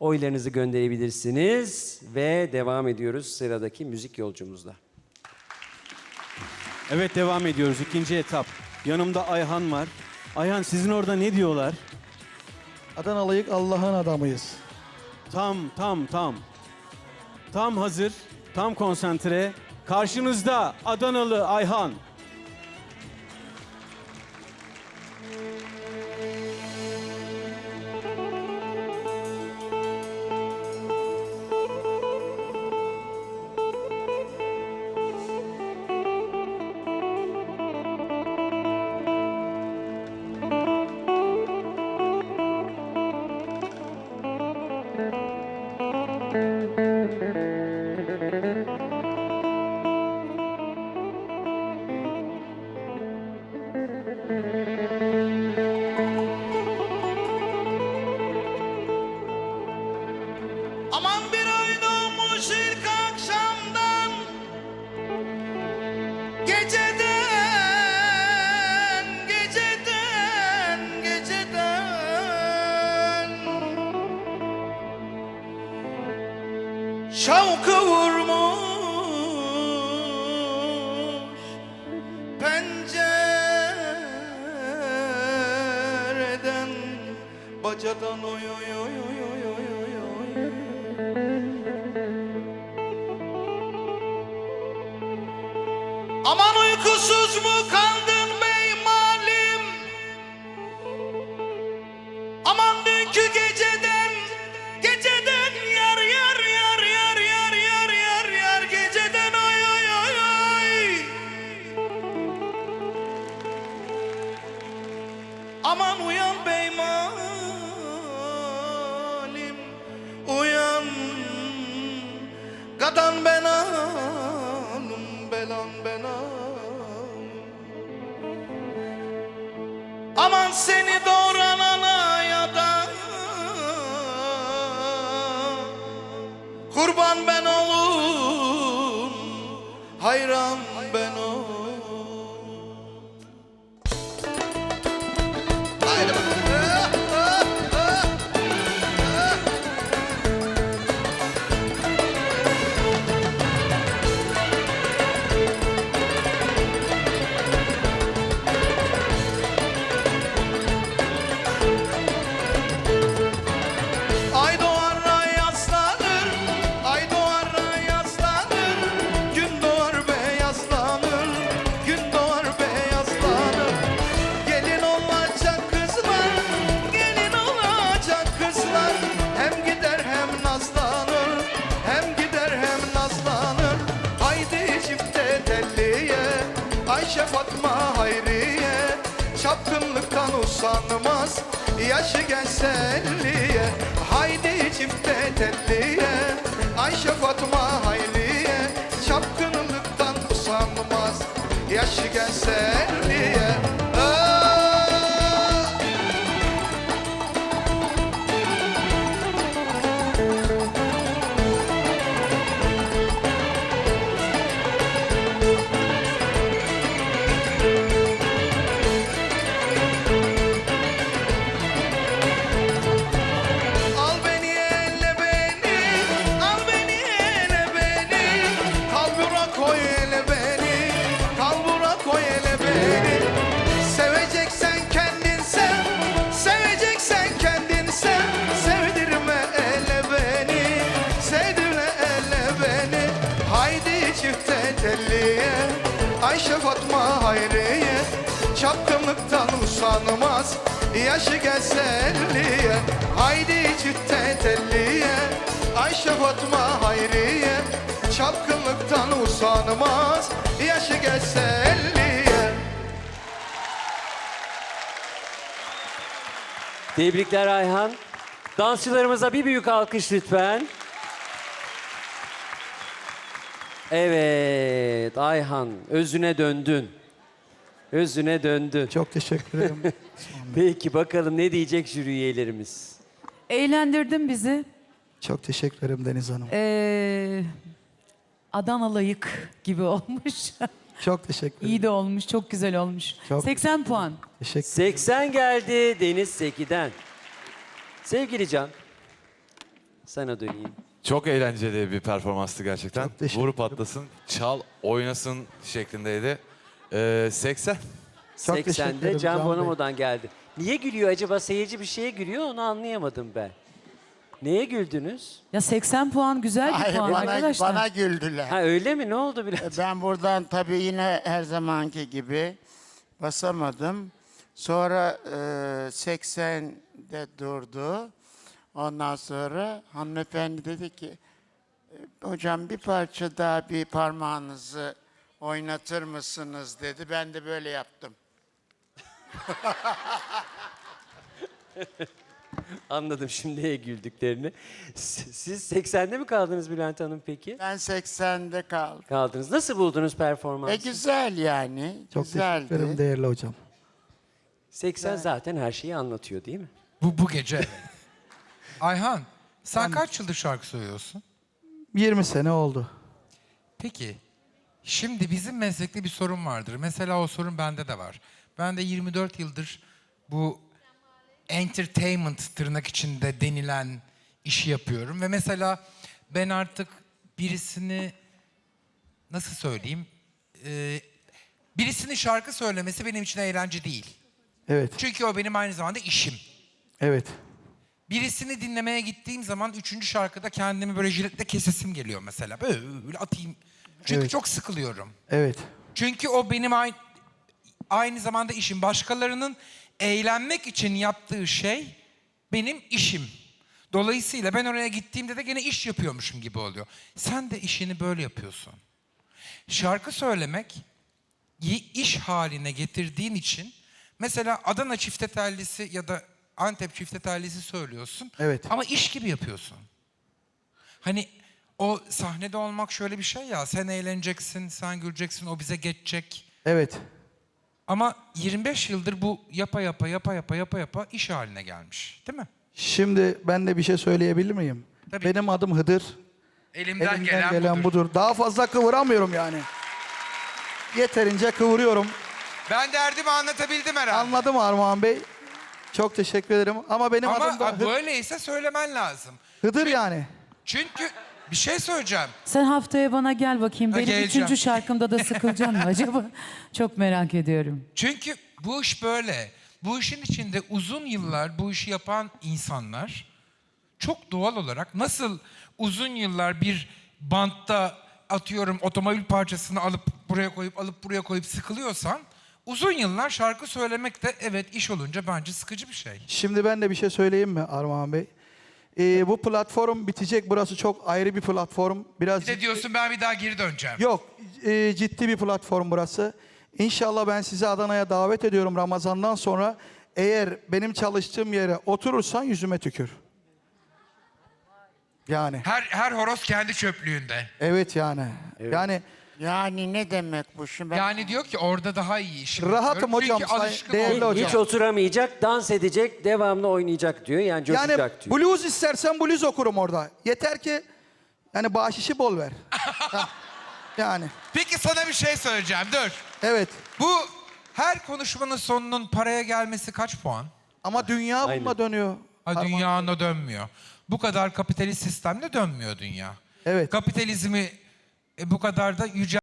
oylarınızı gönderebilirsiniz ve devam ediyoruz sıradaki müzik yolcumuzla. Evet devam ediyoruz ikinci etap. Yanımda Ayhan var. Ayhan sizin orada ne diyorlar? Adanalıyık Allah'ın adamıyız. Tam tam tam. Tam hazır, tam konsantre. Karşınızda Adanalı Ayhan. Aman bir ay doğmuş akşamdan. Geceden, geceden, geceden. Şavkı vurmuş Bacadan oy oy oy oy oy oy oy oy Aman uykusuz mu kaldın uyan bey malim Uyan. Gadan ben alım belan ben alım. Aman seni doğuran usanmaz, yaşı gelse elliye. Haydi çifte telliye, Ayşe Fatma Hayriye, çapkınlıktan usanmaz, yaşı gelse elliye. Haydi çifte telliye, Ayşe Fatma Hayriye, çapkınlıktan usanmaz, yaşı gelse elliye. Tebrikler Ayhan. Dansçılarımıza bir büyük alkış lütfen. Evet Ayhan özüne döndün. Özüne döndün. Çok teşekkür ederim. Peki bakalım ne diyecek jüri üyelerimiz? Eğlendirdin bizi. Çok teşekkür ederim Deniz Hanım. Ee, Adanalıyık gibi olmuş. Çok teşekkür ederim. İyi de olmuş, çok güzel olmuş. Çok- 80 puan. Teşekkür 80 geldi Deniz Seki'den. Sevgili Can, Sana döneyim. Çok eğlenceli bir performanstı gerçekten. Çok teşekkür Vurup atlasın, çal, oynasın şeklindeydi. Ee, 80. Çok teşekkür 80'de ederim Can Can Bey. Bonomo'dan geldi. Niye gülüyor acaba? Seyirci bir şeye gülüyor onu anlayamadım ben. Neye güldünüz? Ya 80 puan güzel bir Hayır, puan bana, arkadaşlar. bana güldüler. Ha öyle mi? Ne oldu Bülent? Ben buradan tabii yine her zamanki gibi basamadım. Sonra e, 80'de durdu. Ondan sonra hanımefendi dedi ki "E, hocam bir parça daha bir parmağınızı oynatır mısınız dedi. Ben de böyle yaptım. Anladım şimdi neye güldüklerini. S- Siz 80'de mi kaldınız Bülent Hanım peki? Ben 80'de kaldım. Kaldınız. Nasıl buldunuz E performansı? güzel yani. Çok Güzeldi. teşekkür ederim değerli hocam. 80 zaten her şeyi anlatıyor değil mi? Bu, bu gece. evet. Ayhan, sen kaç yıldır şarkı söylüyorsun? 20 sene oldu. Peki, şimdi bizim meslekte bir sorun vardır. Mesela o sorun bende de var. Ben de 24 yıldır bu entertainment tırnak içinde denilen işi yapıyorum. Ve mesela ben artık birisini nasıl söyleyeyim? Ee, birisinin şarkı söylemesi benim için eğlence değil. Evet, Çünkü o benim aynı zamanda işim. evet. Birisini dinlemeye gittiğim zaman üçüncü şarkıda kendimi böyle jiletle kesesim geliyor mesela. Böyle atayım. Çünkü Evet. çok sıkılıyorum. Evet. Çünkü o benim aynı, aynı zamanda işim. Başkalarının eğlenmek için yaptığı şey benim işim. Dolayısıyla ben oraya gittiğimde de gene iş yapıyormuşum gibi oluyor. Sen de işini böyle yapıyorsun. Şarkı söylemek iş haline getirdiğin için mesela Adana çifte tellisi ya da Antep çifte tellisi söylüyorsun. Evet. Ama iş gibi yapıyorsun. Hani o sahnede olmak şöyle bir şey ya. Sen eğleneceksin, sen güleceksin, o bize geçecek. Evet. Ama 25 yıldır bu yapa yapa yapa yapa yapa yapa iş haline gelmiş. Değil mi? Şimdi ben de bir şey söyleyebilir miyim? Tabii. Benim adım Hıdır. Elimden, Elimden gelen, budur. budur. Daha fazla kıvıramıyorum yani. Yeterince kıvırıyorum. Ben derdimi anlatabildim herhalde. Anladım Armağan Bey. Çok teşekkür ederim. Ama benim Ama adım da a, Hı- böyleyse söylemen lazım. Hıdır yani. Çünkü bir şey söyleyeceğim. Sen haftaya bana gel bakayım. Ha, Benim geleceğim. üçüncü şarkımda da sıkılacaksın mı acaba? Çok merak ediyorum. Çünkü bu iş böyle. Bu işin içinde uzun yıllar bu işi yapan insanlar çok doğal olarak nasıl uzun yıllar bir bantta atıyorum otomobil parçasını alıp buraya koyup alıp buraya koyup sıkılıyorsan uzun yıllar şarkı söylemek de evet iş olunca bence sıkıcı bir şey. Şimdi ben de bir şey söyleyeyim mi Armağan Bey? Ee, bu platform bitecek. Burası çok ayrı bir platform. Biraz Bir de diyorsun ben bir daha geri döneceğim. Yok, e, ciddi bir platform burası. İnşallah ben sizi Adana'ya davet ediyorum Ramazan'dan sonra. Eğer benim çalıştığım yere oturursan yüzüme tükür. Yani, Her her horoz kendi çöplüğünde. evet yani. Yani Yani ne demek bu şimdi? Ben- Yani diyor ki orada daha iyi iş. Rahatım hocam, Çünkü say- alışkın değerli hocam. Hiç oturamayacak, dans edecek, devamlı oynayacak diyor. Yani yani coşacak diyor. blues istersen blues okurum orada. Yeter ki yani bahşişi bol ver. Ha, yani Peki sana bir şey söyleyeceğim dur. evet. Bu her konuşmanın sonunun paraya gelmesi kaç puan? Ama dünya Aynen. bununla dönüyor. Ha, Armağan dünya ona dönmüyor. Bu kadar kapitalist sistemde dönmüyor dünya. Evet. Kapitalizmi e, bu kadar da yüce